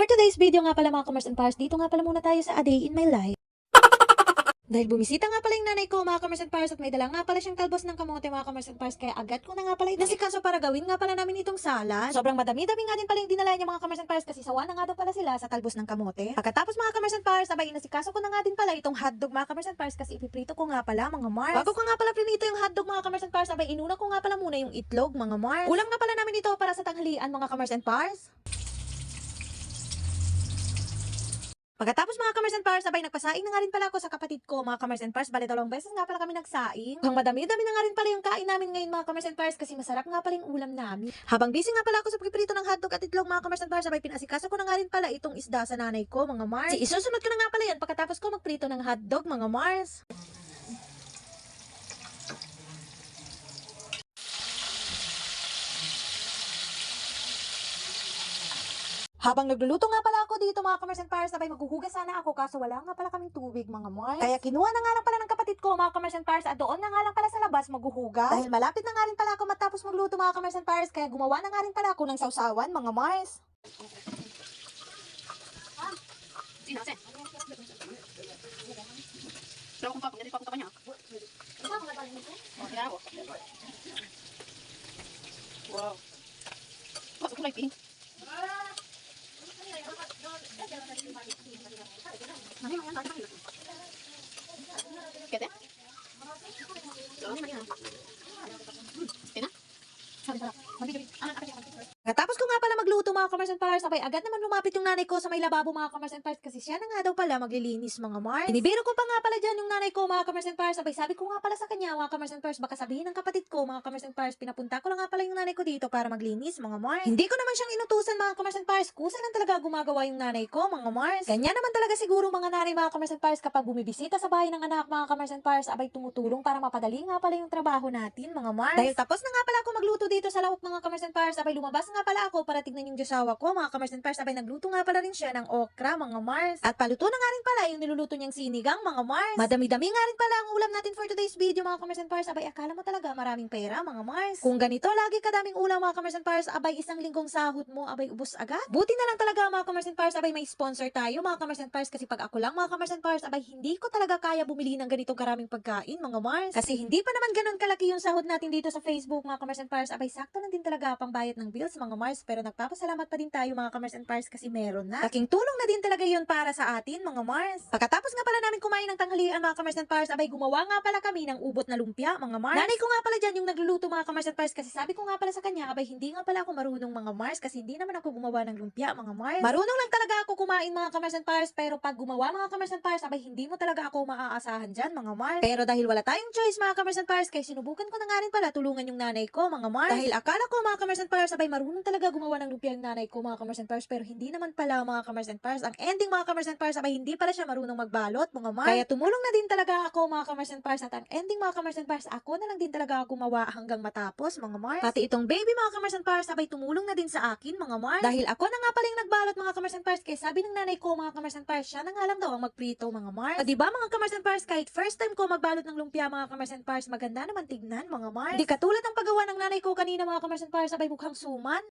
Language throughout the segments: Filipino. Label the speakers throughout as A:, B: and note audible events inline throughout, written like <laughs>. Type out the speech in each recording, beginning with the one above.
A: For today's video nga pala mga commerce and pars, dito nga pala muna tayo sa A Day in My Life. <laughs> Dahil bumisita nga pala yung nanay ko mga commerce and pars at may dala nga pala siyang talbos ng kamote mga commerce and pars kaya agad ko na nga pala nasikaso para gawin nga pala namin itong salad. Sobrang madami-dami nga din pala yung dinala niya mga commerce and pars kasi sawa na nga daw pala sila sa talbos ng kamote. Pagkatapos mga commerce and pars, sabay nasikaso ko na nga din pala itong hotdog mga commerce and pars kasi ipiprito ko nga pala mga mars. Bago ko nga pala prinito yung hotdog mga commerce and pars, sabay inuna ko nga pala muna yung itlog mga mars. Ulam nga pala namin ito para sa tanghalian mga commerce and pars. Pagkatapos mga commerce and pars, sabay nagpasaing na nga rin pala ako sa kapatid ko, mga commerce and pars. Bale, dalawang beses nga pala kami nagsaing. Hang madami-dami na nga rin pala yung kain namin ngayon mga commerce and pars kasi masarap nga pala yung ulam namin. Habang busy nga pala ako sa pagpiprito ng hotdog at itlog mga commerce and pars, sabay pinasikaso ko na nga rin pala itong isda sa nanay ko, mga mars. Si isusunod ko na nga pala yan pagkatapos ko magprito ng hotdog, mga mars. Habang nagluluto nga pala ako dito mga commerce and pars, sabay maghuhugas sana ako kaso wala nga pala kaming tubig mga mars. Kaya kinuha na nga lang pala ng kapatid ko mga commerce and pars at doon na nga lang pala sa labas maghuhugas. Dahil malapit na nga rin pala ako matapos magluto mga commerce and pars, kaya gumawa na nga rin pala ako ng sausawan mga mars.
B: Sinasin. Pero kung papang, hindi pa. Oh, kaya ako. Wow. Masuk ko pink. Kete? So, ini mana? Tina? Sabi sarap. Mabigay. Ah, apa siya?
A: Katapos ko nga pala magluto mga commerce and pars, sabay agad naman lumapit yung nanay ko sa may lababo mga commerce and pars kasi siya na nga daw pala maglilinis mga mars. Inibiro ko pa nga pala dyan yung nanay ko mga commerce and pars, sabay sabi ko nga pala sa kanya mga commerce and pars, baka sabihin ng kapatid ko mga commerce and pars, pinapunta ko lang nga pala yung nanay ko dito para maglinis mga mars. Hindi ko naman siyang inutusan mga commerce and pars, kusa lang talaga gumagawa yung nanay ko mga mars. Kanya naman talaga siguro mga nanay mga commerce and pars kapag bumibisita sa bahay ng anak mga commerce and pars, abay tumutulong para mapadali nga pala yung trabaho natin mga mars. Dahil tapos na nga pala ako magluto dito sa lawak mga commerce and pars, abay lumabas nga pala ako para tignan yung josawa ko mga commerce and pars, abay nagluto nga pala rin siya ng okra mga mars. At paluto na nga rin pala yung niluluto niyang sinigang mga mars. Madami-dami nga rin pala ang ulam natin for today's video mga commerce and pars, abay akala mo talaga maraming pera mga mars. Kung ganito lagi kadaming ulam mga commerce and pars, abay isang linggong sahod mo, abay ubos agad. Buti na lang talaga mga commerce and pars, abay may sponsor tayo mga commerce and pars kasi pag ako lang mga commerce and pars, abay hindi ko talaga kaya bumili ng ganitong karaming pagkain mga mars. Kasi hindi pa naman ganun kalaki yung sahod natin dito sa Facebook mga commerce and pars, abay sakto lang din talaga pang bayad ng bills mga mars pero nagpapasalamat pa din tayo mga commerce and pars kasi meron na. Laking tulong na din talaga yun para sa atin mga mars. Pagkatapos nga pala namin kumain ng tanghalian mga commerce and pars, abay gumawa nga pala kami ng ubot na lumpia mga mars. Nanay ko nga pala dyan yung nagluluto mga commerce and pars kasi sabi ko nga pala sa kanya, abay hindi nga pala ako marunong mga mars kasi hindi naman ako gumawa ng lumpia mga mars. Marunong lang talaga ako kumain mga commerce and pars pero pag gumawa mga commerce and pars, abay hindi mo talaga ako maaasahan dyan mga mars. Pero dahil wala tayong choice mga commerce and pars, kaya sinubukan ko na nga rin pala tulungan yung nanay ko mga mars. Dahil akala ko mga commerce and pars, abay marunong talaga gumawa ng lumpia yung nanay ko mga commerce and pars pero hindi naman pala mga commerce and pars. Ang ending mga commerce and pars, abay hindi pala siya marunong magbalot mga mars. Kaya tumulong na din talaga ako mga commerce and pars at ang ending mga commerce and pars, ako na lang din talaga gumawa hanggang matapos mga mars. Pati itong baby mga commerce and pars, abay tumulong na din sa akin mga mars. Dahil ako na nga pala yung nagbalot mga commerce and pars, kaya sabi ng nanay ko mga commerce and pars, siya na nga lang daw ang magprito mga mars. O diba mga commerce and pars, kahit first time ko magbalot ng lumpia mga commerce and pars, maganda naman tignan mga mars. Hindi katulad ng paggawa ng nanay ko kanina mga commerce and pars, abay mukhang suman.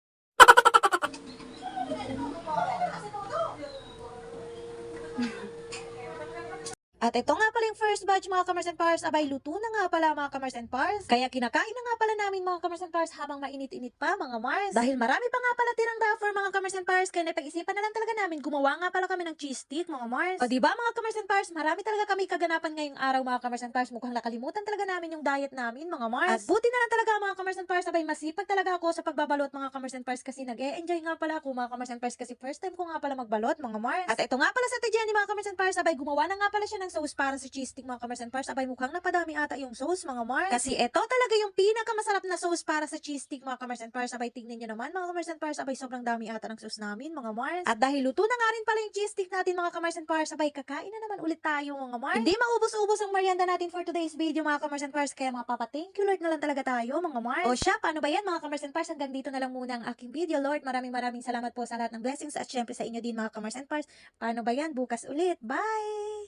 A: Thank you. At ito nga pala yung first batch mga commerce and pars. Abay, luto na nga pala mga commerce and pars. Kaya kinakain na nga pala namin mga commerce and pars habang mainit-init pa mga mars. Dahil marami pa nga pala tirang buffer mga commerce and pars. Kaya napag-isipan na lang talaga namin gumawa nga pala kami ng cheese stick mga mars. O diba mga commerce and pars, marami talaga kami kaganapan ngayong araw mga commerce and pars. Mukhang nakalimutan talaga namin yung diet namin mga mars. At buti na lang talaga mga commerce and pars. Abay, masipag talaga ako sa pagbabalot mga commerce and pars kasi nag-e-enjoy nga pala ako mga commerce and pars kasi first time ko nga pala magbalot mga mars. At ito nga pala sa Jenny mga commerce and pars. Abay, gumawa na nga pala siya ng sauce para sa cheese stick mga commerce and pars. Abay, mukhang napadami ata yung sauce mga mars. Kasi ito talaga yung pinakamasarap na sauce para sa cheese stick mga commerce and pars. Abay, tignan nyo naman mga commerce and pars. Abay, sobrang dami ata ng sauce namin mga mars. At dahil luto na nga rin pala yung cheese stick natin mga commerce and pars. Abay, kakain na naman ulit tayo mga mars. Hindi maubos-ubos ang merienda natin for today's video mga commerce and pars. Kaya mga papa, thank you Lord na lang talaga tayo mga mars. O siya, paano ba yan mga commerce and pars? Hanggang dito na lang muna ang aking video Lord. Maraming maraming salamat po sa lahat ng blessings at syempre sa inyo din mga commerce and pars. Paano ba yan? Bukas ulit. Bye!